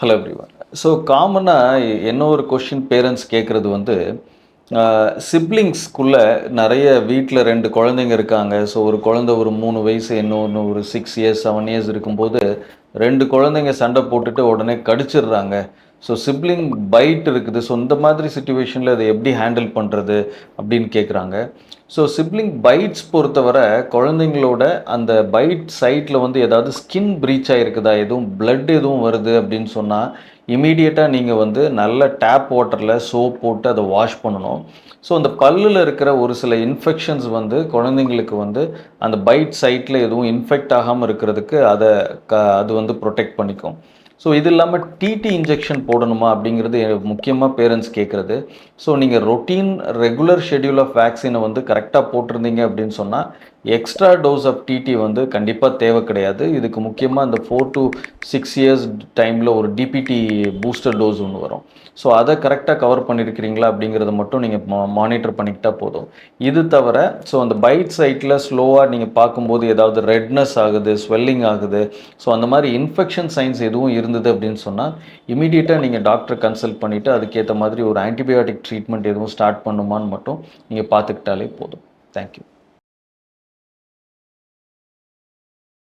Hello everyone so காமனாக என்ன ஒரு கொஷின் பேரண்ட்ஸ் கேட்குறது வந்து சிப்ளிங்ஸ்க்குள்ளே நிறைய வீட்டில் ரெண்டு குழந்தைங்க இருக்காங்க. ஸோ ஒரு குழந்தை ஒரு மூணு வயசு இன்னொன்று ஒரு சிக்ஸ் இயர்ஸ் செவன் இயர்ஸ் இருக்கும்போது ரெண்டு குழந்தைங்க சண்டை போட்டுட்டு உடனே கடிச்சிடுறாங்க. ஸோ சிப்ளிங் பைட் இருக்குது. ஸோ இந்த மாதிரி சுச்சுவேஷனில் அதை எப்படி ஹேண்டில் பண்ணுறது அப்படின்னு கேட்குறாங்க ஸோ சிப்ளிங் பைட்ஸ் பொறுத்தவரை குழந்தைங்களோட அந்த பைட் சைட்டில் வந்து ஏதாவது ஸ்கின் ப்ரீச் ஆகிருக்குதா எதுவும் பிளட் எதுவும் வருது அப்படின்னு சொன்னால் இமீடியட்டாக நீங்கள் வந்து நல்ல டேப் வாட்டரில் சோப் போட்டு அதை வாஷ் பண்ணணும். ஸோ அந்த பல்லில் இருக்கிற ஒரு சில இன்ஃபெக்ஷன்ஸ் வந்து குழந்தைங்களுக்கு வந்து அந்த பைட் சைட்டில் எதுவும் இன்ஃபெக்ட் ஆகாமல் இருக்கிறதுக்கு அதை க அது வந்து ப்ரொடெக்ட் பண்ணிக்கும். ஸோ இது இல்லாமல் டிடி இன்ஜெக்ஷன் போடணுமா அப்படிங்கிறது முக்கியமாக பேரண்ட்ஸ் கேட்குறது ஸோ நீங்கள் ரொட்டீன் ரெகுலர் ஷெடியூல் ஆஃப் வேக்சினை வந்து கரெக்டாக போட்டிருந்தீங்க அப்படின்னு சொன்னால் எக்ஸ்ட்ரா டோஸ் ஆஃப் டிடி வந்து கண்டிப்பாக தேவை கிடையாது. இதுக்கு முக்கியமாக இந்த ஃபோர் டு சிக்ஸ் இயர்ஸ் டைமில் ஒரு டிபிடி பூஸ்டர் டோஸ் ஒன்று வரும். ஸோ அதை கரெக்டாக கவர் பண்ணியிருக்கிறீங்களா அப்படிங்கிறத மட்டும் நீங்கள் மானிட்டர் பண்ணிக்கிட்டால் போதும். இது தவிர ஸோ அந்த பைட் சைட்டில் ஸ்லோவாக நீங்கள் பார்க்கும்போது ஏதாவது ரெட்னஸ் ஆகுது ஸ்வெல்லிங் ஆகுது. ஸோ அந்த மாதிரி இன்ஃபெக்ஷன் சைன்ஸ் எதுவும் இருந்தது அப்படின்னு சொன்னால் இமீடியட்டாக நீங்கள் டாக்டர் கன்சல்ட் பண்ணிவிட்டு அதுக்கேற்ற மாதிரி ஒரு ஆன்டிபயோட்டிக் ட்ரீட்மெண்ட் எதுவும் ஸ்டார்ட் பண்ணுமான்னு மட்டும் நீங்கள் பார்த்துக்கிட்டாலே போதும். தேங்க்யூ